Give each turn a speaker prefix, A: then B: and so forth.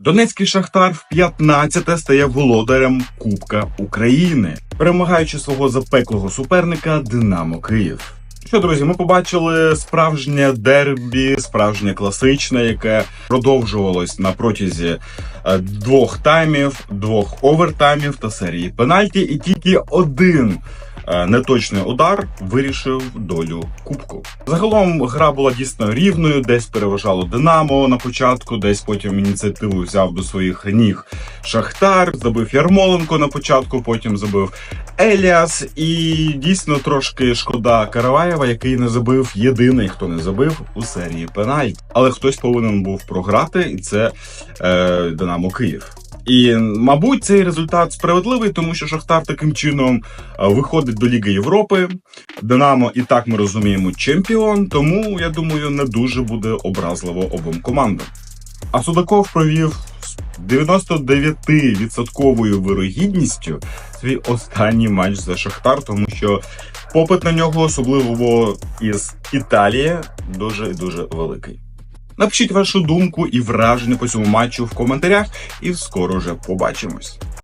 A: Донецький шахтар в 15-те стає володарем Кубка України, перемагаючи свого запеклого суперника Динамо Київ. Що, друзі, ми побачили справжнє дербі, справжнє класичне, яке продовжувалось на протязі е, двох таймів, двох овертаймів та серії пенальті, і тільки один неточний удар вирішив долю кубку. Загалом гра була дійсно рівною, десь переважало Динамо на початку, десь потім ініціативу взяв до своїх ніг Шахтар, забив Ярмоленко на початку, потім забив Еліас. І дійсно трошки шкода Караваєва, який не забив єдиний, хто не забив у серії пенальті. Але хтось повинен був програти, і це е, Динамо Київ. І, мабуть, цей результат справедливий, тому що Шахтар таким чином е, виходить до Ліги Європи. Динамо і так ми розуміємо чемпіон, тому я думаю, не дуже буде образливо обом командам. А Судаков провів з 99% вирогідністю свій останній матч за Шахтар, тому що попит на нього, особливо із Італії, дуже дуже великий. Напишіть вашу думку і враження по цьому матчу в коментарях, і скоро вже побачимось.